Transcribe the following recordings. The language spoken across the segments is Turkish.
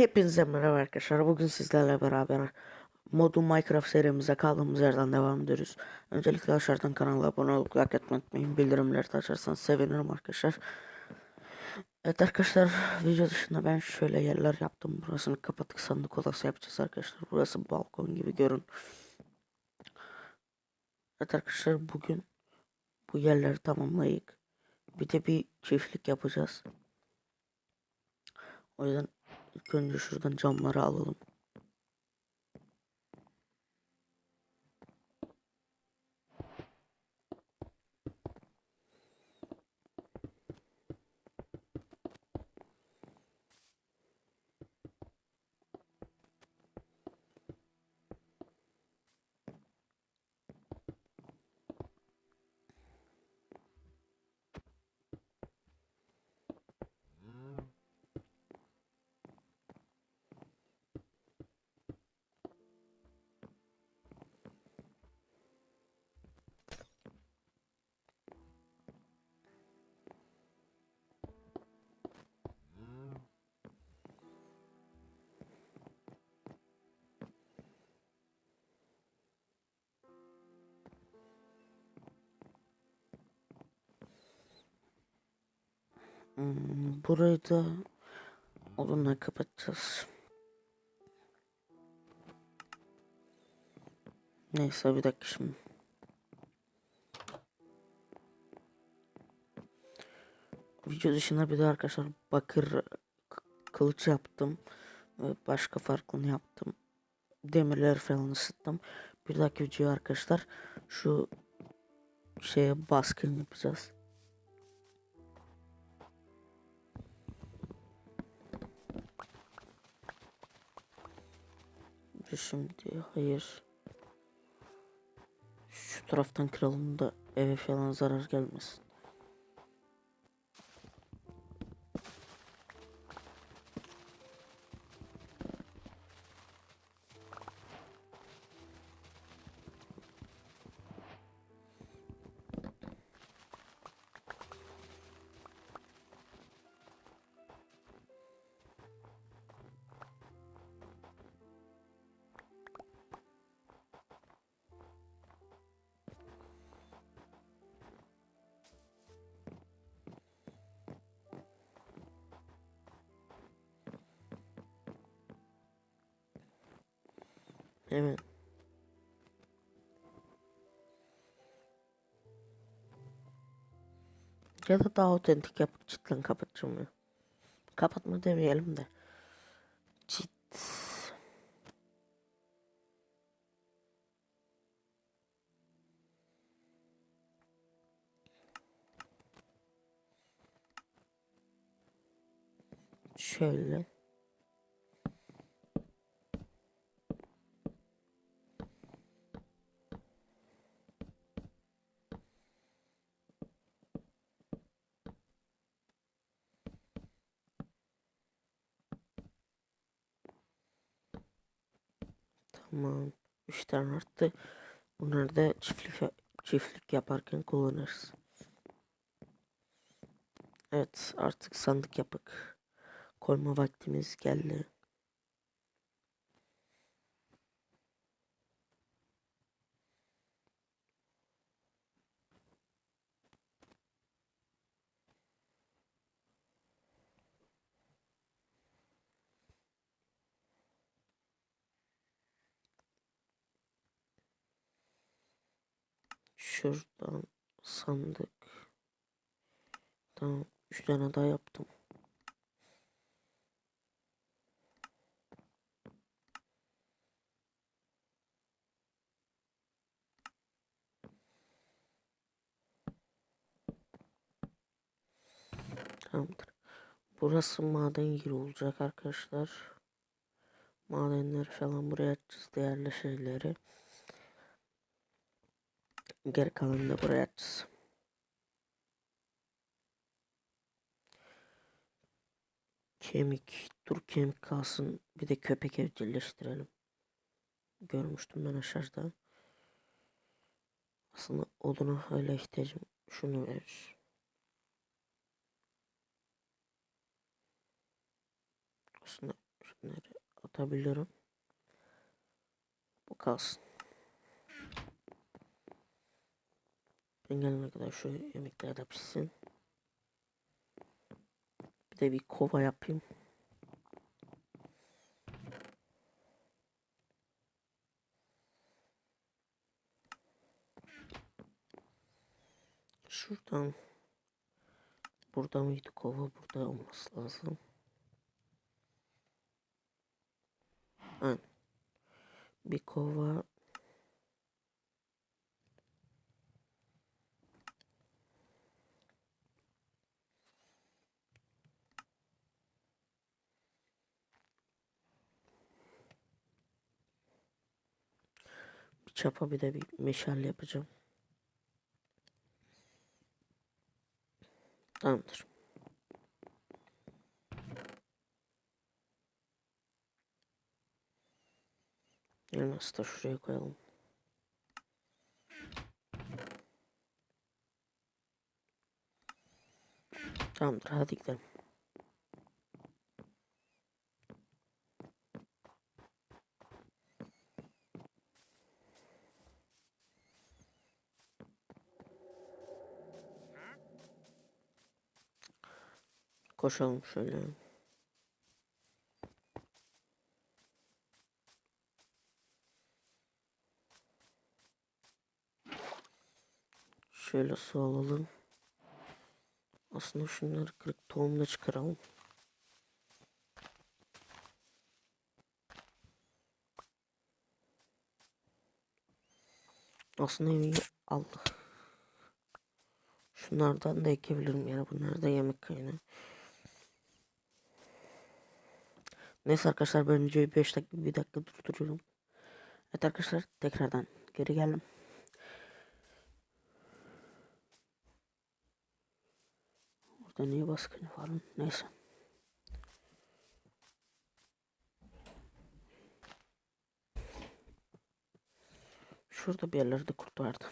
Hepinize merhaba arkadaşlar. Bugün sizlerle beraber Modun Minecraft serimize kaldığımız yerden devam ediyoruz. Öncelikle aşağıdan kanala abone olup like etmeyi unutmayın. Bildirimleri de açarsanız sevinirim arkadaşlar. Evet arkadaşlar video dışında ben şöyle yerler yaptım. Burasını kapattık sandık odası yapacağız arkadaşlar. Burası balkon gibi görün. Evet arkadaşlar bugün bu yerleri tamamlayık. Bir de bir çiftlik yapacağız. O yüzden ilk önce şuradan camları alalım. Hmm, burayı da odunla kapatacağız. Neyse bir dakika şimdi. Video dışında bir de arkadaşlar bakır kılıç yaptım. Başka farklı yaptım. Demirleri falan ısıttım. Bir dahaki video arkadaşlar şu şeye baskın yapacağız. Şimdi hayır. Şu taraftan kıralım da eve falan zarar gelmesin. Hemen. Ya da daha otentik yapıp cidden kapatacağım ya. Kapatma demeyelim de. Cid. Şöyle. Tamam. 3 tane arttı. Bunları da çiftlik çiftlik yaparken kullanırız. Evet artık sandık yapık. Koyma vaktimiz geldi. Şuradan sandık. Tamam. Üç tane daha yaptım. Tamamdır. Burası maden yeri olacak arkadaşlar. Madenleri falan buraya açacağız. Değerli şeyleri. Geri kalanını da buraya açacağız. Kemik. Dur kemik kalsın. Bir de köpek evcilleştirelim. Görmüştüm ben aşağıda. Aslında oduna hala ihtiyacım. Şunu ver. Aslında Şunları atabilirim. Bu kalsın. Ben gelene kadar şu yemekler de pişsin. Bir de bir kova yapayım. Şuradan Burada mıydı kova? Burada olması lazım. Aynen. Bir kova çapa bir de bir meşale yapacağım. Tamamdır. Elması da şuraya koyalım. Tamamdır hadi gidelim. Koşalım şöyle. Şöyle su alalım. Aslında şunları kırık tohumla çıkaralım. Aslında yemeği aldık. Şunlardan da ekebilirim yani bunlar da yemek kaynağı. Neyse arkadaşlar ben videoyu 5 dakika bir dakika durduruyorum. Evet arkadaşlar tekrardan geri geldim. Orada niye baskını falan neyse. Şurada bir yerlerde kurt vardı.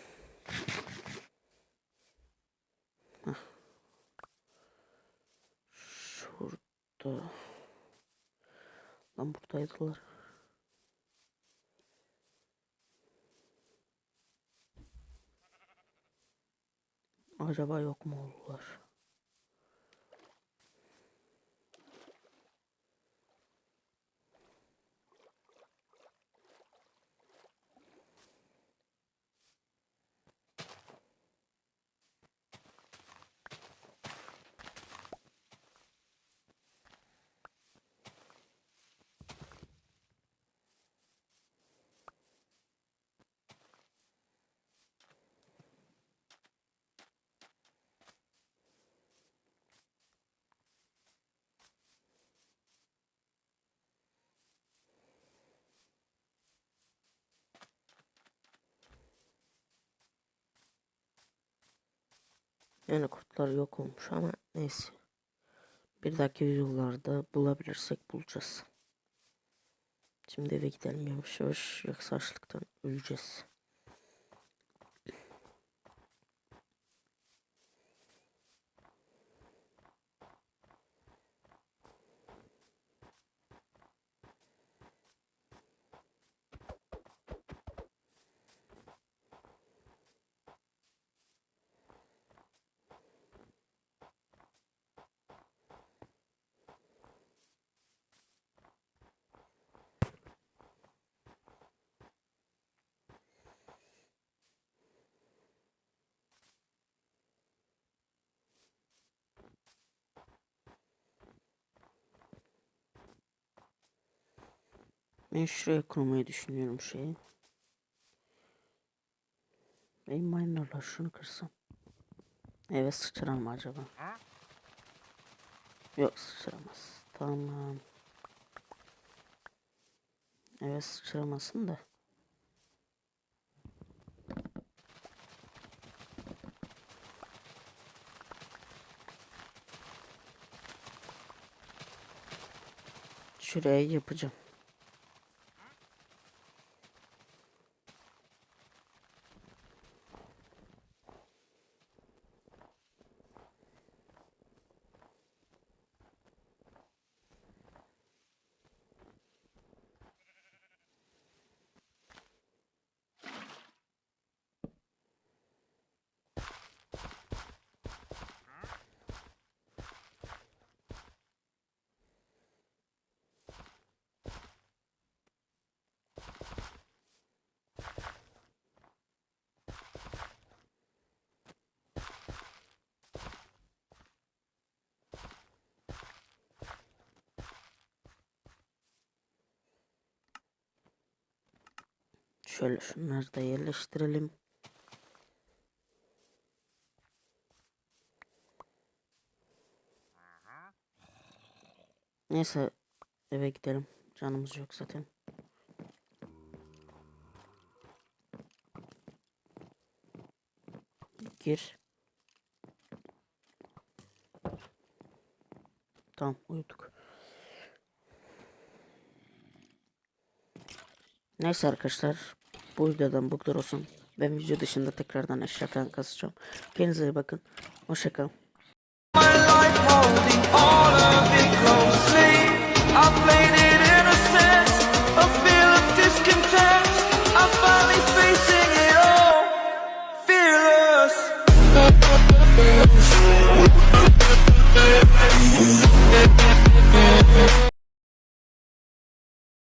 Heh. Şurada. Lan buradaydılar. Acaba yok mu oldular? Yani kurtlar yok olmuş ama neyse. Bir dahaki videolarda bulabilirsek bulacağız. Şimdi eve gidelim yavaş yavaş yoksa açlıktan öleceğiz. Ben şuraya kurmayı düşünüyorum şeyi. Benim minerlar şunu kırsam. Evet sıçrar mı acaba? Yok sıçramaz. Tamam. Evet sıçramasın da. Şuraya yapacağım. Şöyle şunları da yerleştirelim. Neyse eve gidelim. Canımız yok zaten. Gir. Tamam uyuduk. Neyse arkadaşlar bu videodan bu kadar olsun. Ben video dışında tekrardan eşya falan kasacağım. Kendinize iyi bakın. Hoşçakalın. all